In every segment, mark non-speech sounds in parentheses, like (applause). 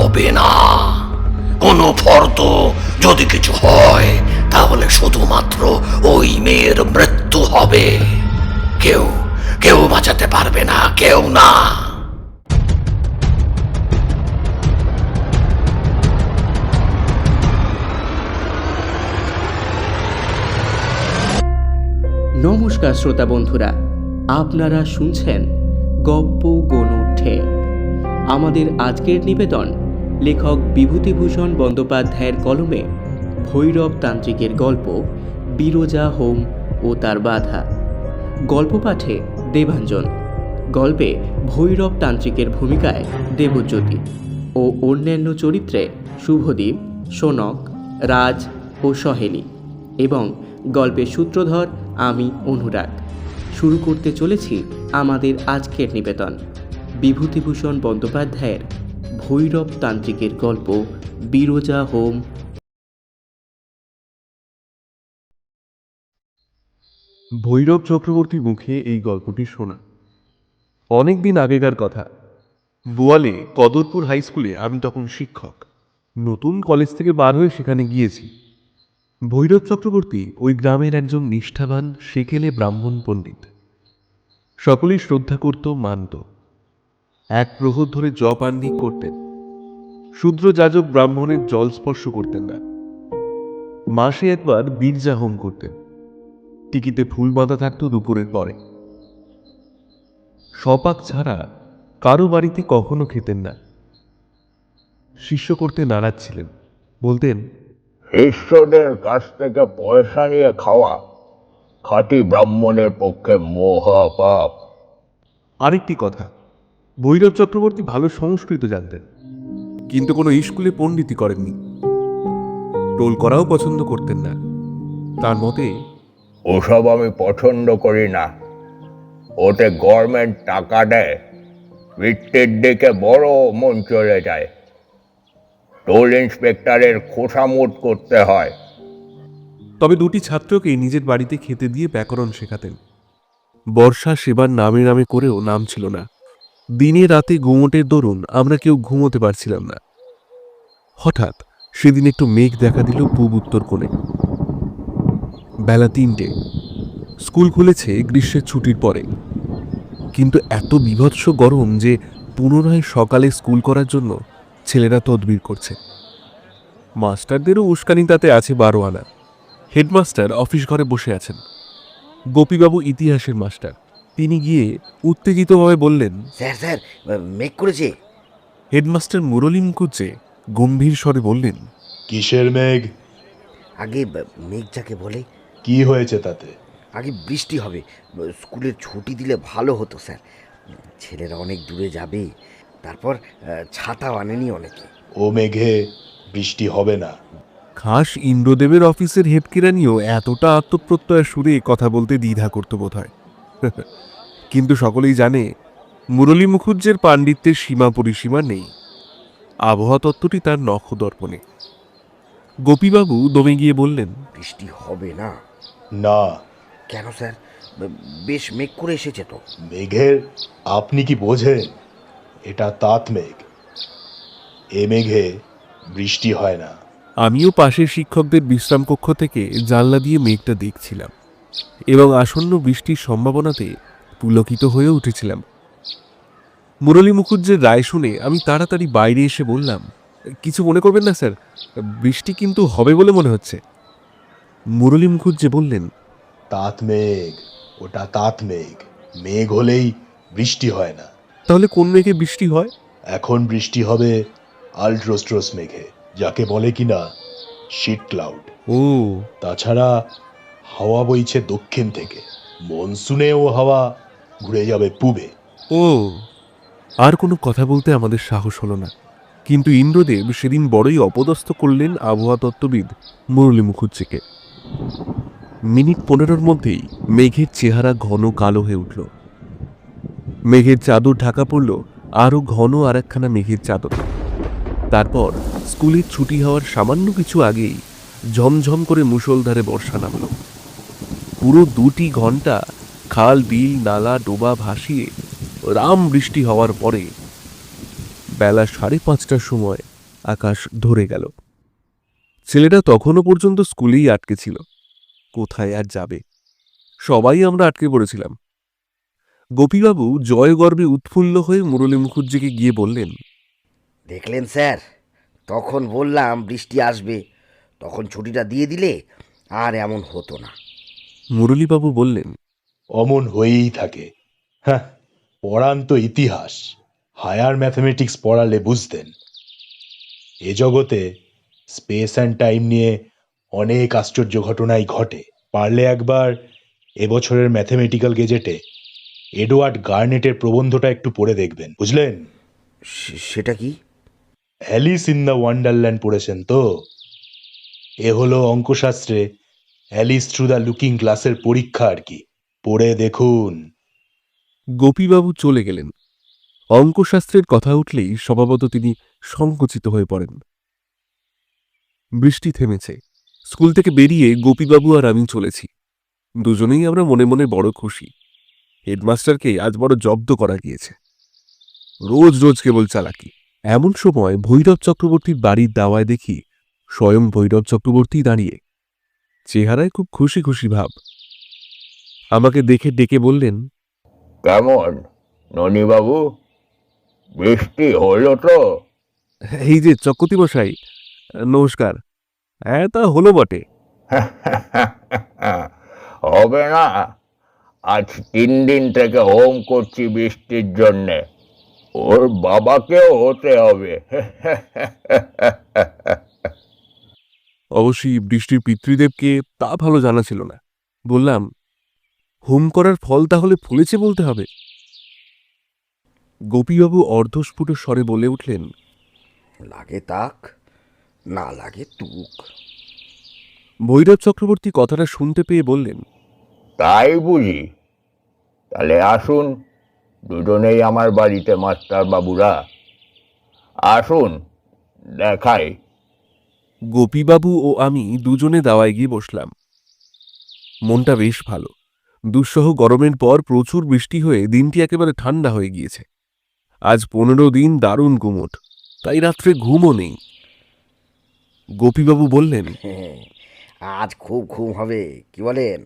হবে না। কোনো ফর্দ যদি কিছু হয়, তাহলে শুধুমাত্র ওই মেয়ের মৃত্যু হবে। কেউ কেউ বাঁচাতে পারবে না, কেউ না। নমস্কার শ্রোতা বন্ধুরা, আপনারা শুনছেন গপ্প গনুঠে আমাদের আজকের নিবেদন লেখক বিভূতিভূষণ বন্দ্যোপাধ্যায়ের কলমে ভৈরব তান্ত্রিকের গল্প, বিরজা হোম ও তার বাধা। গল্প পাঠে দেবাঞ্জন। গল্পে ভৈরব তান্ত্রিকের ভূমিকায় দেবজ্যোতি ও অন্যান্য চরিত্রে শুভদীপ, সোনক, রাজ ও সহেলি এবং গল্পের সূত্রধর আমি, অনুরাগ। শুরু করতে চলেছি আমাদের আজকের নিবেদন। বিভূতিভূষণ বন্দ্যোপাধ্যায়ের ভৈরব তান্ত্রিকের গল্প, বিরোজা হোম। ভৈরব চক্রবর্তীর মুখে এই গল্পটি শোনা। অনেক দিন আগেকার কথা। বোয়ালে কদরপুর হাই স্কুলে আমি তখন শিক্ষক। নতুন কলেজ থেকে বার হয়ে সেখানে গিয়েছি। ভৈরব চক্রবর্তী ওই গ্রামের একজন নিষ্ঠাবান, সেকেলে ব্রাহ্মণ পণ্ডিত। সকলেই শ্রদ্ধা করত মানত। এক প্রহর ধরে জপ আহ্নিক করতেন। শূদ্র যাজক ব্রাহ্মণের জল স্পর্শ করতেন না। মাসে একবার বীরজা হোম করতেন। টিকিতে ফুল বাঁধা থাকতো দুপুরের পরে। সপাক ছাড়া কারও বাড়িতে কখনো খেতেন না। শিষ্য করতে নারাজ ছিলেন। বলতেন শিষ্যদের কাছ থেকে পয়সা নিয়ে খাওয়া খাঁটি ব্রাহ্মণের পক্ষে মহাপাপ। আরেকটি কথা ভৈরব চক্রবর্তী ভালো সংস্কৃত জানতেন। কিন্তু কোনো স্কুলে পণ্ডিতি করেননি। টোল করাও পছন্দ করতেন না। তার মতে ওসব আমি পছন্দ করি না। ওতে গভর্নমেন্ট টাকা দেয় বৃত্তির দিকে বড় মন চলে যায়। টোল ইন্সপেক্টরের খোসামুট করতে হয়। তবে দুটি ছাত্রকে নিজের বাড়িতে খেতে দিয়ে ব্যাকরণ শেখাতেন। বর্ষা সেবার নামে নামে করেও নাম ছিল না। দিনে রাতে ঘুমোটের দরুন আমরা কেউ ঘুমোতে পারছিলাম না। হঠাৎ সেদিন একটু মেঘ দেখা দিল পূব উত্তর কোণে। বেলা তিনটে। স্কুল খুলেছে গ্রীষ্মের ছুটির পরে। কিন্তু এত বিভৎস গরম যে পুনরায় সকালে স্কুল করার জন্য ছেলেরা তদবির করছে। মাস্টারদেরও উস্কানি তাতে আছে বারো আনা হেডমাস্টার অফিস ঘরে বসে আছেন। গোপীবাবু ইতিহাসের মাস্টার। তিনি গিয়ে উত্তেজিতভাবে বললেন স্যার স্যার মেক করেছে। হেডমাস্টার মুরলী মুখুজ্জে গম্ভীর স্বরে বললেন কিসের মেঘ? আগে মেঘ যাকে বলে। কি হয়েছে তাতে? আগে বৃষ্টি হবে। স্কুলের ছুটি দিলে ভালো হতো স্যার। ছেলেরা অনেক দূরে যাবে। তারপর ছাতাও আনেনি অনেকে। ও মেঘে বৃষ্টি হবে না। খাস ইন্দ্রদেবের অফিসের হেডকিরানিও এতটা আত্মপ্রত্যয় সুরে কথা বলতে দ্বিধা করতে বোধ হয় কিন্তু সকলেই জানে মুরলী মুখুজ্জের পাণ্ডিত্যের সীমা পরিসীমা নেই। আবহাওয়া তত্ত্বটি তার নখদর্পণে গোপীবাবু দমে গিয়ে বললেন বৃষ্টি হবে না? না। কেন স্যার? বেশ মেঘ করে এসেছে তো। মেঘের? আপনি কি বোঝেন? এটা তাঁত মেঘ। এ মেঘে বৃষ্টি হয় না। আমিও পাশের শিক্ষকদের বিশ্রাম কক্ষ থেকে জানলা দিয়ে মেঘটা দেখছিলাম। এবং আসন্ন বৃষ্টির সম্ভাবনাতে পুলকিত হয়ে উঠেছিলাম। মুরলী মুখুজ্জের রায় শুনে আমি তাড়াতাড়ি বাইরে এসে বললাম কিছু মনে করবেন না স্যার বৃষ্টি কিন্তু হবে বলে মনে হচ্ছে। মুরলী মুখুজ্জে বললেন তাঁত মেঘ ওটা তাঁত মেঘ মেঘ হলেই বৃষ্টি হয় না। তাহলে কোন মেঘে বৃষ্টি হয়? এখন বৃষ্টি হবে আলট্রোস্ট্রোস মেঘে যাকে বলে কিনা শিট ক্লাউড। ও। তাছাড়া হাওয়া বইছে দক্ষিণ থেকে। মনসুনেও হাওয়া ঘুরে যাবে পূবে। ও, আর কোনো কথা বলতে আমাদের সাহস হলো না। কিন্তু ইন্দ্রদেব সেদিন বড়ই অপদস্থ করলেন আবহাওয়া তত্ত্ববিদ মুরলী মুখুজ্জিকে মিনিট পনেরোর মধ্যেই মেঘের চেহারা ঘন কালো হয়ে উঠল। মেঘের চাদর ঢাকা পড়ল আরও ঘন আর একখানা মেঘের চাদর। তারপর স্কুলের ছুটি হওয়ার সামান্য কিছু আগেই ঝমঝম করে মুষলধারে বর্ষা নামল। পুরো দুটি ঘণ্টা খাল, বিল, নালা, ডোবা ভাসিয়ে রাম বৃষ্টি হওয়ার পরে বেলা সাড়ে পাঁচটার সময় আকাশ ধরে গেল। ছেলেটা তখনও পর্যন্ত স্কুলেই আটকে ছিল। কোথায় আর যাবে? সবাই আমরা আটকে পড়েছিলাম। গোপীবাবু জয় গর্বে উৎফুল্ল হয়ে মুরলী মুখুজ্জিকে গিয়ে বললেন, দেখলেন স্যার, তখন বললাম বৃষ্টি আসবে, তখন ছুটিটা দিয়ে দিলে আর এমন হতো না। মুরলীবাবু বললেন অমন হয়েই থাকে। হ্যাঁ পড়ান তো ইতিহাস হায়ার ম্যাথমেটিক্স পড়ালে বুঝতেন। এ জগতে স্পেস অ্যান্ড টাইম নিয়ে অনেক আশ্চর্য ঘটনাই ঘটে। পারলে একবার এবছরের ম্যাথমেটিক্যাল গেজেটে এডওয়ার্ড গার্নেটের প্রবন্ধটা একটু পড়ে দেখবেন বুঝলেন? সেটা কি? অ্যালিস ইন দ্য ওয়ান্ডারল্যান্ড পড়েছেন তো? এ হলো অঙ্কশাস্ত্রে অ্যালিস থ্রু দ্য লুকিং গ্লাসের পরীক্ষা আর কি। পড়ে দেখুন। গোপীবাবু চলে গেলেন। অঙ্কশাস্ত্রের কথা উঠলেই স্বভাবত তিনি সংকুচিত হয়ে পড়েন। বৃষ্টি থেমেছে। স্কুল থেকে বেরিয়ে গোপীবাবু আর আমি চলেছি। দুজনেই আমরা মনে মনে বড় খুশি। হেডমাস্টারকে আজ বড় জব্দ করা গিয়েছে। রোজ রোজ কেবল চালাকি। এমন সময় ভৈরব চক্রবর্তীর বাড়ির দাওয়ায় দেখি স্বয়ং ভৈরব চক্রবর্তী দাঁড়িয়ে চেহারায় খুব খুশি খুশি ভাব। আমাকে দেখে ডেকে বললেন কেমন ননীবাবু? বৃষ্টি হলো তো? এই যে চক্রতি মশাই নমস্কার। হ্যাঁ তা হলো বটে। (laughs) হবে না। আজ তিন দিন থেকে হোম করছি বৃষ্টির জন্যে। ওর বাবাকেও হতে হবে। (laughs) অবশ্যই বৃষ্টির পিতৃদেবকে তা ভালো জানা ছিল না। বললাম হোম করার ফল তাহলে ফলেছে বলতে হবে? গোপীবাবু অর্ধস্ফুট স্বরে বলে উঠলেন লাগে তাক না লাগে তুক। ভৈরব চক্রবর্তী কথাটা শুনতে পেয়ে বললেন তাই বুঝি। তাহলে আসুন দুজনেই আমার বাড়িতে মাস্টার বাবুরা আসুন দেখাই গোপীবাবু ও আমি দুজনে দাওয়ায় গিয়ে বসলাম। মনটা বেশ ভালো। দুঃসহ গরমের পর প্রচুর বৃষ্টি হয়ে দিনটি একেবারে ঠান্ডা হয়ে গিয়েছে। আজ পনেরো দিন দারুণ গুমট তাই রাত্রে ঘুমও নেই। গোপীবাবু বললেন হ্যাঁ, আজ খুব ঘুম হবে কি বলেন?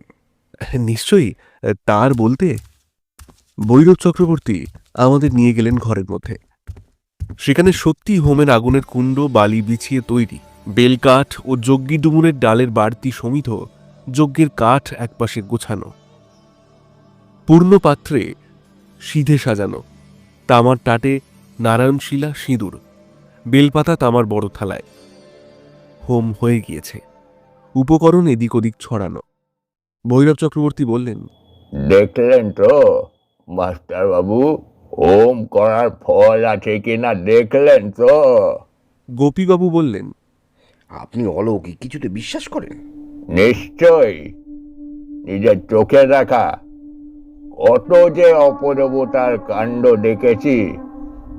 নিশ্চয়ই তার বলতে বৈরব চক্রবর্তী আমাদের নিয়ে গেলেন ঘরের মধ্যে। সেখানে সত্যি হোমের আগুনের কুণ্ড বালি বিছিয়ে তৈরি। বেলকাঠ ও যজ্ঞী ডুমুরের ডালের বাড়তি সমিত যজ্ঞের কাঠ একপাশে গোছানো। পূর্ণ পাত্রে সিধে সাজানো। তামার টাটে নারায়ণশিলা সিঁদুর। বেলপাতা তামার বড় থালায়। হোম হয়ে গিয়েছে। উপকরণ এদিক ওদিক ছড়ানো। ভৈরব চক্রবর্তী বললেন দেখলেন তো মাস্টার বাবু হোম করার ফল আছে কিনা দেখলেন তো? গোপীবাবু বললেন আপনি অলৌকিক কিছুতে বিশ্বাস করেন? নিশ্চয়ই। নিজের চোখে দেখা কত যে অপদেবতার কাণ্ড দেখেছি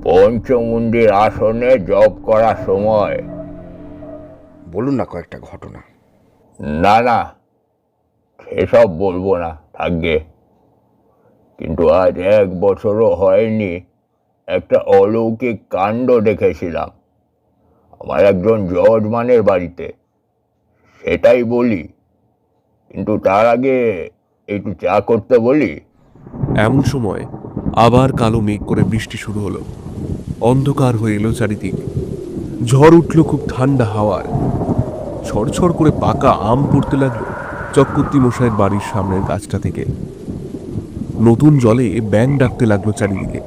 পঞ্চমুণ্ডির আসনে জব করার সময়। বলুন না কয়েকটা ঘটনা। না না সেসব বলব না থাকবে কিন্তু আজ এক বছরও হয়নি একটা অলৌকিক কাণ্ড দেখেছিলাম। আমার একজন যজমানের বাড়িতে। সেটাই বলি। কিন্তু তার আগে একটু চা করতে বলি। এমন সময় আবার কালো মেঘ করে বৃষ্টি শুরু হলো। অন্ধকার হয়ে এলো চারিদিক। ঝড় উঠল খুব ঠান্ডা হাওয়ার ছড়ছড় করে পাকা আম পড়তে লাগল চক্রবর্তী মশাইয়ের বাড়ির সামনের গাছটা থেকে। নতুন জলে ব্যাং ডাকতে লাগল চারিদিকে।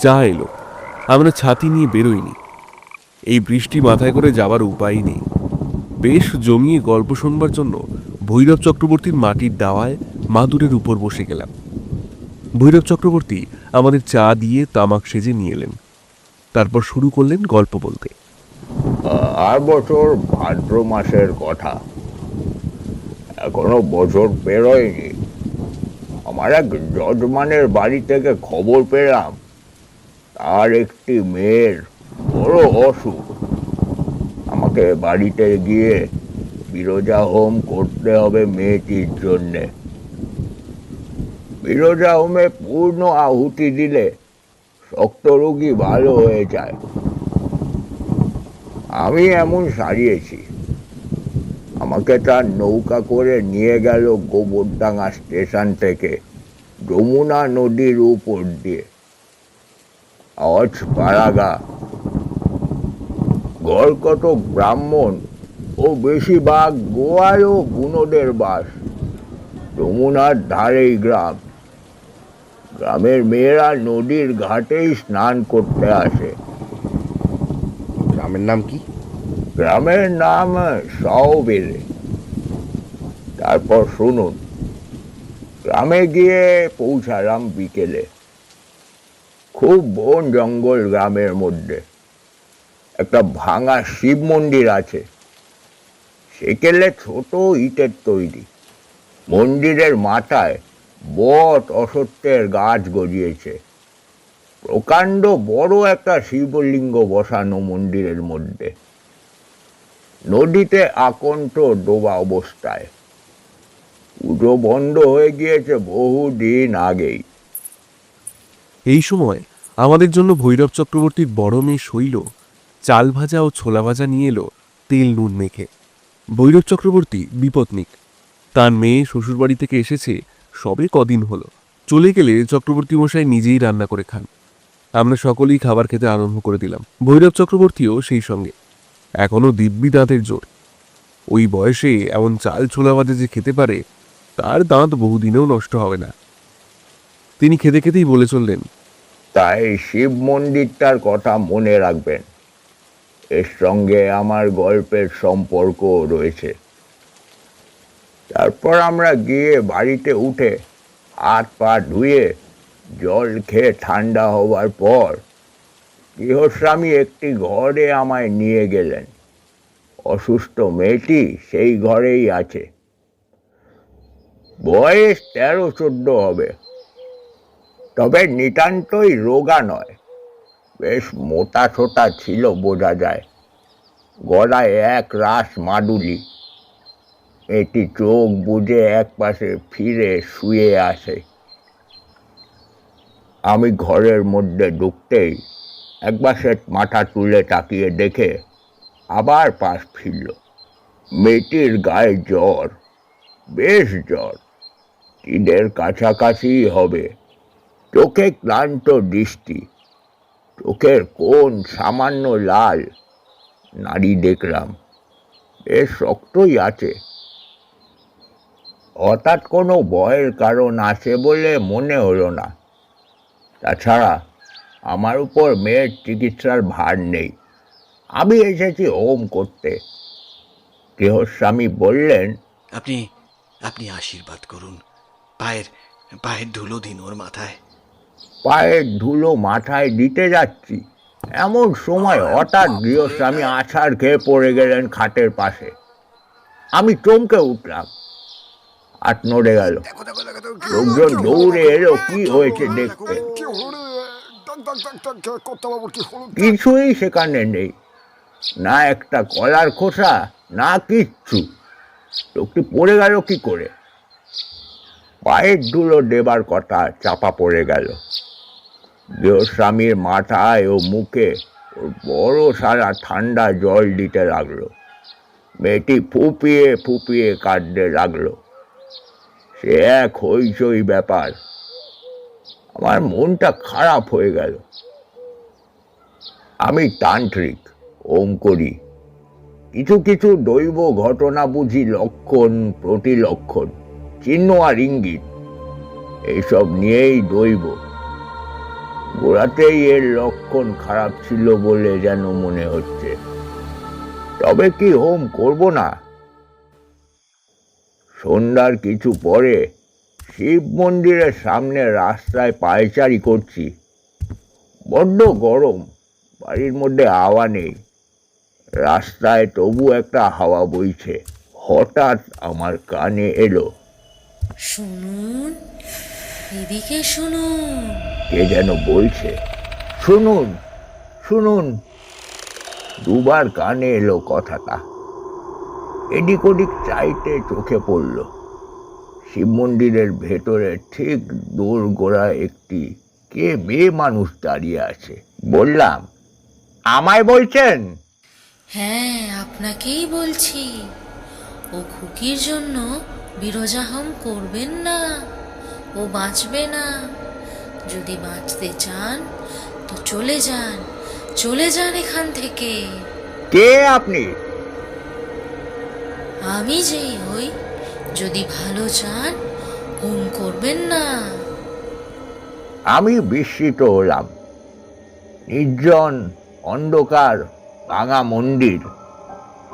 চা এলো। আমরা ছাতি নিয়ে বেরোইনি। এই বৃষ্টি মাথায় করে যাবার উপায় নেই। বেশ জমিয়ে গল্প শোনবার জন্য ভৈরব চক্রবর্তীর মাটির দাওয়ায় মাদুরের উপর বসে গেলাম। ভৈরব চক্রবর্তী আমাদের চা দিয়ে তামাক সেজে নিয়ে এলেন। তারপর শুরু করলেন গল্প বলতে। আর বছর ভাদ্র মাসের কথা। এখনও বছর পেরোয়নি। আমার এক যজমানের বাড়ি থেকে খবর পেলাম। তার একটি মেয়ের বড় অসুখ। আমাকে বাড়িতে গিয়ে বিরজা হোম করতে হবে মেয়েটির জন্যে। বিরজা হোমে পূর্ণ আহুতি দিলে শক্ত রোগী ভালো হয়ে যায়। আমি এমন সারিয়েছি। আমাকে তার নৌকা করে নিয়ে গেল গোবরডাঙ্গা স্টেশন থেকে, যমুনা নদীর উপর দিয়ে। আওয়াজ পাড়াগা গড় কত ব্রাহ্মণ ও বেশিরভাগ গোয়াল ও বুনোদের বাস। যমুনার ধারেই গ্রাম। গ্রামের মেয়েরা নদীর ঘাটেই স্নান করতে আসে। গ্রামের নাম কি? গ্রামের নাম সাওবেলে। তারপর শুনুন। গ্রামে গিয়ে পৌঁছালাম বিকেলে। খুব বন জঙ্গল গ্রামের মধ্যে। একটা ভাঙা শিব মন্দির আছে। সেকেলে ছোট ইটের তৈরি। মন্দিরের মাথায় বট অসত্যের গাছ গজিয়েছে। প্রকাণ্ড বড় একটা শিবলিঙ্গ বসানো মন্দিরের মধ্যে। নদীতে আকণ্ঠ ডোবা অবস্থায়। পুজো বন্ধ হয়ে গিয়েছে বহুদিন আগেই। এই সময় আমাদের জন্য ভৈরব চক্রবর্তীর বড় মেয়ে শৈল চাল ভাজা ও ছোলা ভাজা নিয়ে এলো তেল নুন মেখে। ভৈরব চক্রবর্তী বিপত্নিক তার মেয়ে শ্বশুরবাড়ি থেকে এসেছে, সবে কদিন হলো। চলে গেলে চক্রবর্তী মশাই নিজেই রান্না করে খান। আমরা সকলেই খাবার খেতে আরম্ভ করে দিলাম। ভৈরব চক্রবর্তীও সেই সঙ্গে। এখনও দিব্যি দাঁতের জোর। ওই বয়সে এমন চাল ছোলা ভাজা যে খেতে পারে, তার দাঁত বহুদিনেও নষ্ট হবে না। তিনি খেতে খেতেই বলে চললেন, তাই শিব মন্দিরটার কথা মনে রাখবেন। এর সঙ্গে আমার গল্পের সম্পর্ক রয়েছে। তারপর আমরা গিয়ে বাড়িতে উঠে হাত পা ধুয়ে জল খেয়ে ঠান্ডা হওয়ার পর গৃহস্বামী একটি ঘরে আমায় নিয়ে গেলেন। অসুস্থ মেয়েটি সেই ঘরেই আছে। বয়স তেরো চোদ্দ হবে। তবে নিতান্তই রোগা নয়। বেশ মোটা ছোটা ছিল, বোঝা যায়। গলায় এক রাস মাদুলি। এটি চোখ বুঝে এক পাশে ফিরে শুয়ে আসে আমি ঘরের মধ্যে ঢুকতেই একবার সে মাথা তুলে তাকিয়ে দেখে আবার পাশ ফিরল। মেয়েটির গায়ে জ্বর, বেশ জ্বর। ঈদের কাছাকাছি হবে? চোখে ক্লান্ত দৃষ্টি। চোখের কোন সামান্য লাল নারী দেখলাম, বেশ শক্তই আছে। হঠাৎ কোনো ভয়ের কারণ আছে বলে মনে হলো না। তাছাড়া আমার উপর মেয়ের চিকিৎসার ভার নেই। আমি এসেছি হোম করতে। গৃহস্বামী বললেন, আপনি আপনি আশীর্বাদ করুন। পায়ের পায়ের ধুলো দিন ওর মাথায়। পায়ের ধুলো মাথায় দিতে যাচ্ছি। এমন সময় হঠাৎ গৃহস্বামী আছাড় খেয়ে পড়ে গেলেন খাটের পাশে। আমি চমকে উঠলাম। হাত নড়ে গেল। লোকজন দৌড়ে এলো কি হয়েছে দেখতে? কিছুই সেখানে নেই। না একটা কলার খোসা না কিচ্ছু। লোকটি পড়ে গেল কি করে? পায়ের ধুলো দেবার কথা চাপা পড়ে গেল। গৃহস্বামীর মাথায় ও মুখে বড় সারা ঠান্ডা জল দিতে লাগল। মেয়েটি ফুপিয়ে ফুপিয়ে কাঁদতে লাগল। সে এক হইচই ব্যাপার। আমার মনটা খারাপ হয়ে গেল। আমি তান্ত্রিক ওম করি কিছু কিছু দৈব ঘটনা বুঝি লক্ষণ, প্রতিলক্ষণ, চিহ্ন আর ইঙ্গিত। এইসব নিয়েই দৈব। গোড়াতেই এর লক্ষণ খারাপ ছিল বলে যেন মনে হচ্ছে। তবে কি হোম করব না? সন্ধ্যার কিছু পরে শিব মন্দিরের সামনে রাস্তায় পায়চারি করছি। বড্ড গরম, বাড়ির মধ্যে হাওয়া নেই। রাস্তায় তবু একটা হাওয়া বইছে। হঠাৎ আমার কানে এলো। শুনুন এদিকে শুনুন। কে যেন বলছে শুনুন শুনুন। দুবার কানে এলো কথাটা। এদিক ওদিক চাইতে চোখে পড়ল। শিব মন্দিরের ভেতরে ঠিক দূর গোড়া একটি কে মেয়ে মানুষ দাঁড়িয়ে আছে। বললাম আমায় বলছেন? হ্যাঁ আপনাকেই বলছি। ও খুকির জন্য বিরজাহম করবেন না। ও বাঁচবে না। যদি বাঁচতে চান তো চলে যান চলে যান এখান থেকে। কে আপনি? আমি যেই হই যদি ভালো চান হুম করবেন না। আমি বিস্মিত হলাম। নির্জন অন্ধকার ভাঙা মন্দির।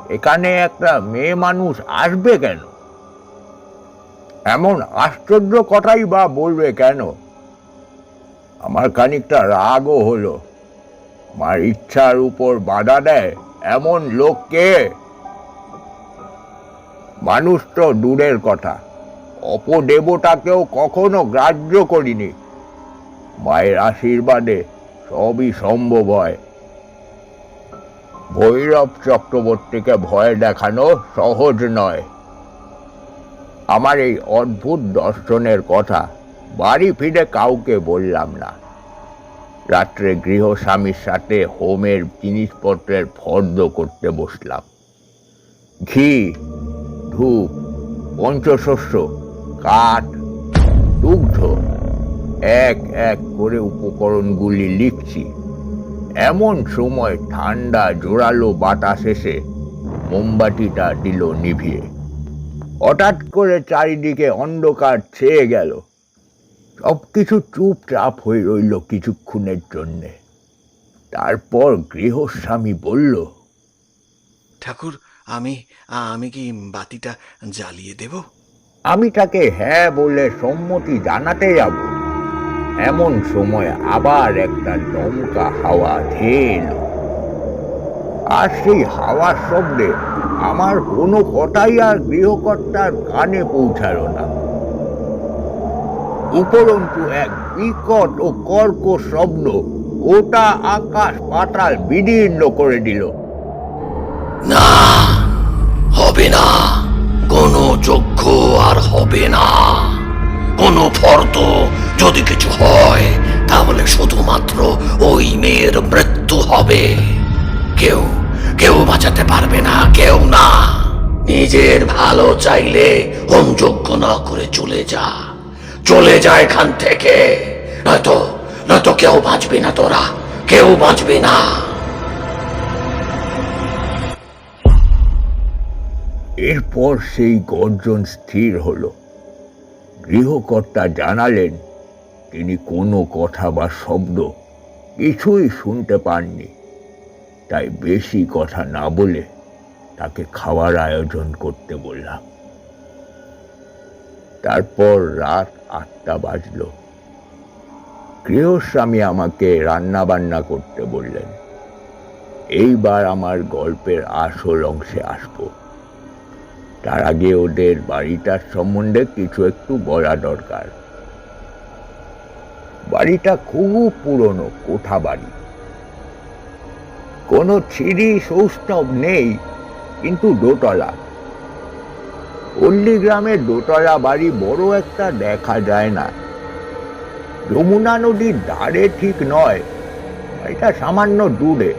এখানে একটা মেয়ে মানুষ আসবে কেন? এমন আশ্চর্য কথাই বা বলবে কেন? আমার খানিকটা রাগও হলো। আমার ইচ্ছার উপর বাধা দেয় এমন লোককে মানুষ তো দূরের কথা। অপদেবতাকেও কখনো গ্রাহ্য করিনি। মায়ের আশীর্বাদে সবই সম্ভব হয়। ভৈরব চক্রবর্তীকে ভয় দেখানো সহজ নয়। আমার এই অদ্ভুত দর্শনের কথা বাড়ি ফিরে কাউকে বললাম না। রাত্রে গৃহস্বামীর সাথে হোমের জিনিসপত্রের ফর্দ করতে বসলাম। ঘি, ধূপ, পঞ্চশস্য, কাঠ, দুগ্ধ, এক এক করে উপকরণগুলি লিখছি। এমন সময় ঠান্ডা জোরালো বাতাস এসে মোমবাতিটা দিল নিভিয়ে। হঠাৎ করে চারিদিকে অন্ধকার ছেয়ে গেল। সব কিছু চুপচাপ হয়ে রইল কিছুক্ষণের জন্যে। তারপর গৃহস্বামী বলল ঠাকুর আমি আমি কি বাতিটা জ্বালিয়ে দেব? আমি তাকে হ্যাঁ বলে সম্মতি জানাতে যাব। এমন সময় আবার একটা দমকা হাওয়া ধেয়ে এলো। আর সেই হাওয়ার শব্দে আমার কোনো কথাই আর গৃহকর্তার কানে পৌঁছালো না। উপরন্তু এক বিকট ও কর্কশ শব্দ গোটা আকাশ পাতাল বিদীর্ণ করে দিল। না, হবে না। কোনো যজ্ঞ আর হবে না। কোনো ফর্দ যদি কিছু হয়, তাহলে শুধুমাত্র ওই মেয়ের মৃত্যু হবে। কেউ কেউ বাঁচাতে পারবে না, কেউ না। নিজের ভালো চাইলে হোম যজ্ঞ না করে চলে যা। চলে যা এখান থেকে। নয়তো নয়তো কেউ বাঁচবে না তোরা, কেউ বাঁচবে না। এরপর সেই গর্জন স্থির হল। গৃহকর্তা জানালেন, তিনি কোনো কথা বা শব্দ কিছুই শুনতে পাননি। তাই বেশি কথা না বলে তাকে খাওয়ার আয়োজন করতে বললাম। তারপর রাত আটটা বাজল। গৃহস্বামী আমাকে রান্না বান্না করতে বললেন। এইবার আমার গল্পের আসল অংশে আসব। তার আগে ওদের বাড়িটার সম্বন্ধে কিছু একটু বলা দরকার। বাড়িটা খুব পুরনো কোঠা বাড়ি। কোনো ছিঁড়ি সৌষ্ঠব নেই, কিন্তু দোতলা। পল্লী গ্রামের দোতলা বাড়ি বড় একটা দেখা যায় না। যমুনা নদীর ধারে ঠিক নয়, এটা সামান্য দূরে।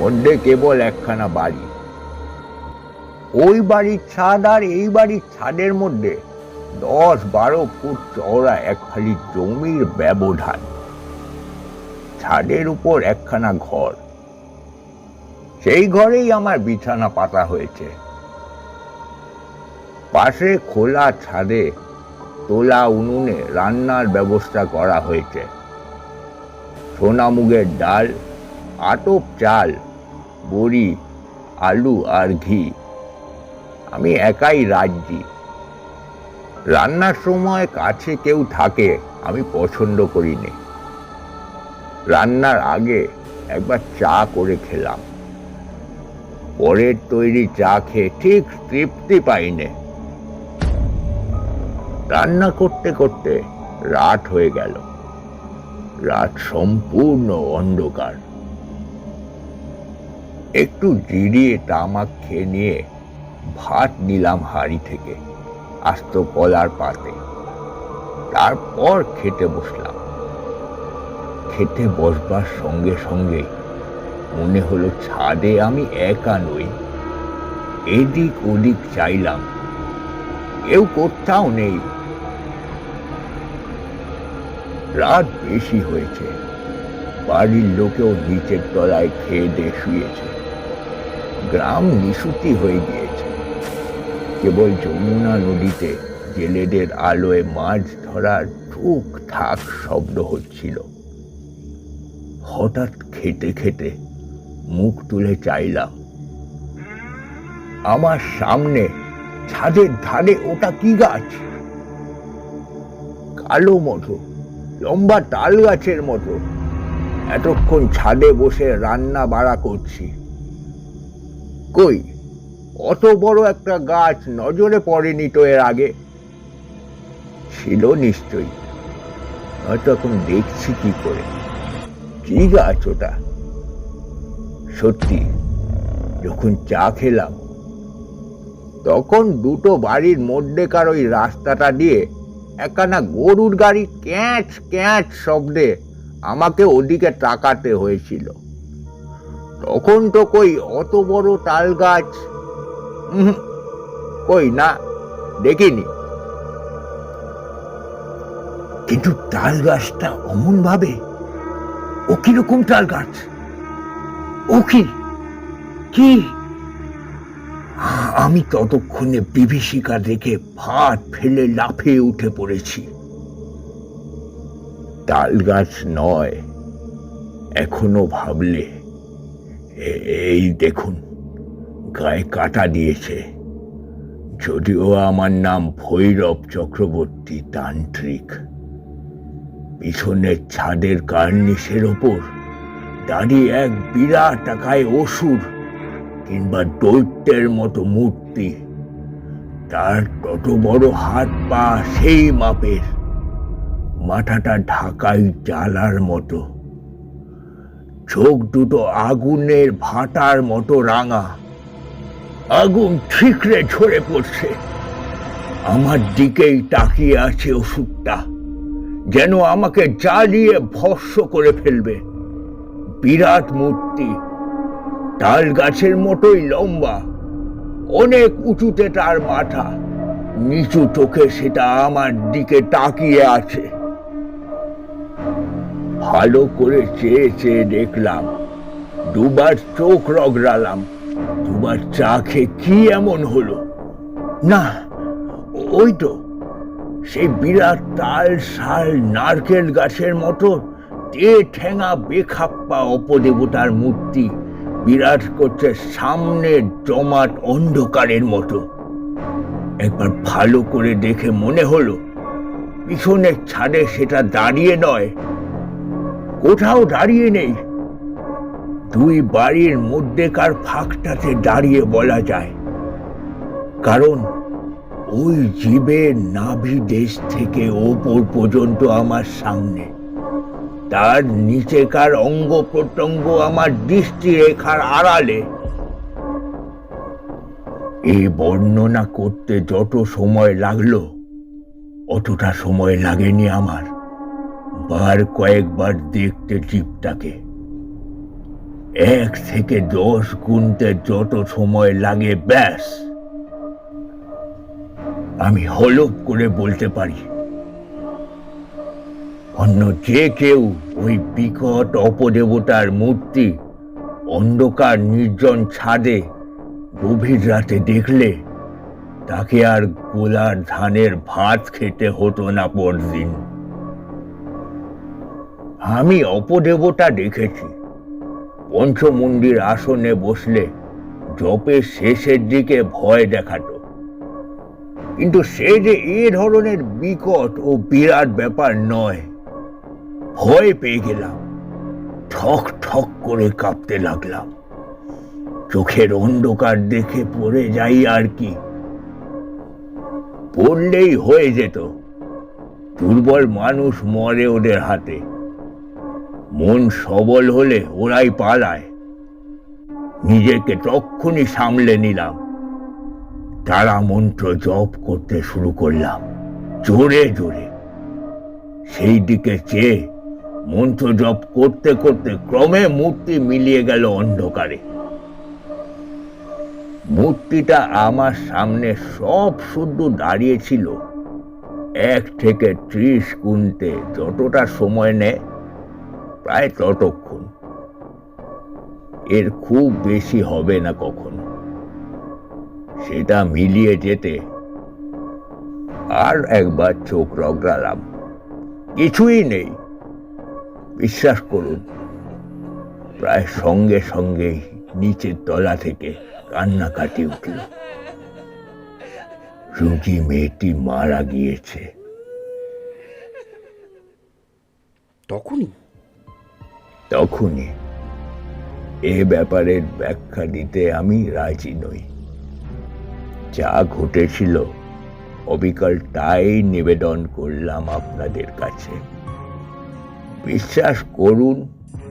মধ্যে কেবল একখানা বাড়ি। ওই বাড়ির ছাদ আর এই বাড়ির ছাদের মধ্যে দশ বারো ফুট চওড়া একখালি জমির ব্যবধান। ছাদের উপর একখানা ঘর। সেই ঘরেই আমার বিছানা পাতা হয়েছে। পাশে খোলা ছাদে তোলা উনুনে রান্নার ব্যবস্থা করা হয়েছে। সোনামুগের ডাল আটক চাল, বড়ি, আলু আর ঘি। আমি একাই রাজ্যি রান্নার সময় কাছে কেউ থাকে, আমি পছন্দ করি নে রান্নার আগে একবার চা করে খেলাম। পরের তৈরি চা খেয়ে ঠিক তৃপ্তি পাইনে। রান্না করতে করতে রাত হয়ে গেল। রাত সম্পূর্ণ অন্ধকার। একটু জিরিয়ে তামাক খেয়ে নিয়ে ভাত নিলাম হাড়ি থেকে, আস্ত কলার পাতে। তারপর খেতে বসলাম। খেতে বসবার সঙ্গে সঙ্গে মনে হলো ছাদে আমি একা নই। এদিক ওদিক চাইলাম। কেউ কোথাও নেই। রাত বেশি হয়েছে। বাড়ির লোকেও নিচের তলায় খেয়ে দিয়ে শুয়েছে। গ্রাম নিশুতি হয়ে গিয়েছে। কেবল যমুনা নদীতে জেলেদের আলোয় মাছ ধরার ঠুক ঠাক শব্দ হচ্ছিল। হঠাৎ খেতে খেতে মুখ তুলে চাইলাম। আমার সামনে, ছাদের ধারে ওটা কি গাছ? কালো মতো লম্বা তাল গাছের মতো। এতক্ষণ ছাদে বসে রান্না বাড়া করছি। কই, অত বড় একটা গাছ নজরে পড়েনি তো এর আগে? ছিল নিশ্চয়ই। এখন দেখছি কি করে। কি গাছ ওটা? সত্যি, যখন চা খেলাম, তখন দুটো বাড়ির মধ্যেকার ওই রাস্তাটা দিয়ে একখানা গরুর গাড়ি ক্যাঁচ ক্যাঁচ শব্দে আমাকে ওদিকে তাকাতে হয়েছিল। তখন তো কই অত বড় তাল গাছ? কই না, দেখিনি। কিন্তু তাল গাছটা অমন ভাবে ও কীরকম তাল গাছ? ও কি? কি? আমি ততক্ষণে বিভীষিকা দেখে ভাত ফেলে লাফিয়ে উঠে পড়েছি। তাল গাছ নয়, এখনও ভাবলে। এই দেখুন, গায়ে কাটা দিয়েছে। যদিও আমার নাম ভৈরব চক্রবর্তী তান্ত্রিক। পিছনের ছাদের কার্নিশের ওপর দাঁড়িয়ে এক বিরাট টাকায় অসুর কিংবা দৈত্যের মতো মূর্তি। তার তত বড় হাত পা সেই মাপের। মাথাটা ঢাকাই জ্বালার মতো। চোখ দুটো আগুনের ভাটার মতো রাঙা। আগুন ঠিকরে ঝরে পড়ছে। আমার দিকেই তাকিয়ে আছে ওষুধটা যেন আমাকে জ্বালিয়ে ভস্য করে ফেলবে। বিরাট মূর্তি। তাল গাছের মতোই লম্বা, অনেক উঁচুতে তার মাথা। নিচু চোখে সেটা আমার দিকে তাকিয়ে আছে। ভালো করে চেয়ে চেয়ে দেখলাম, দুবার চোখ রগড়ালাম, দুবার চা খেয়ে কি এমন হলো? না, ওই তো, সেই বিরাট তাল, শাল, নারকেল গাছের মতো টে ঠেঙা বেখাপ্পা অপদেবতার মূর্তি বিরাট করছে সামনে জমাট অন্ধকারের মতো। একবার ভালো করে দেখে মনে হলো, পিছনের ছাদে সেটা দাঁড়িয়ে নয়, কোথাও দাঁড়িয়ে নেই। দুই বাড়ির মধ্যেকার ফাঁকটাতে দাঁড়িয়ে বলা যায়, কারণ ওই জীবের নাভি দেশ থেকে ওপর পর্যন্ত আমার সামনে। তার নিচেকার অঙ্গ প্রত্যঙ্গ আমার দৃষ্টি রেখার আড়ালে। এই বর্ণনা করতে যত সময় লাগল, অতটা সময় লাগেনি আমার। বার কয়েকবার দেখতে জীবটাকে এক থেকে দশ গুনতে যত সময় লাগে, ব্যাস। আমি হলপ করে বলতে পারি। অন্য যে কেউ ওই বিকট অপদেবতার মূর্তি অন্ধকার নির্জন ছাদে গভীর রাতে দেখলে তাকে আর গোলার ধানের ভাত খেতে হতো না পরদিন। আমি অপদেবতা দেখেছি। পঞ্চমন্দির আসনে বসলে জপের শেষের দিকে ভয় দেখাতো। কিন্তু সে যে এ ধরনের বিকট ও বিরাট ব্যাপার নয় ভয় পেয়ে গেলাম। ঠক ঠক করে কাঁপতে লাগলাম। চোখের অন্ধকার দেখে পড়ে যাই আর কি। পড়লেই হয়ে যেত। দুর্বল মানুষ মরে ওদের হাতে। মন সবল হলে ওরাই পালায়। নিজেকে তক্ষুনি সামলে নিলাম। তারা মন্ত্র জপ করতে শুরু করলাম। জোরে জোরে। সেই দিকে চেয়ে মন্ত্র জপ করতে করতে ক্রমে মূর্তি মিলিয়ে গেল অন্ধকারে। মূর্তিটা আমার সামনে সব শুদ্ধ দাঁড়িয়েছিল এক থেকে ত্রিশ গুনতে যতটা সময় নেয়, প্রায় ততক্ষণ। এর খুব বেশি হবে না কখনো। সেটা মিলিয়ে যেতে আর একবার চোখ রগড়ালাম। কিছুই নেই। বিশ্বাস করুন প্রায় সঙ্গে সঙ্গেই নিচের তলা থেকে কান্নাকাটি উঠল। রুগী মেয়েটি মারা গিয়েছে। তখনই? তখনই। এ ব্যাপারের ব্যাখ্যা দিতে আমি রাজি নই। যা ঘটেছিল অবিকল তাই নিবেদন করলাম আপনাদের কাছে। বিশ্বাস করুন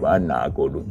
বা না করুন।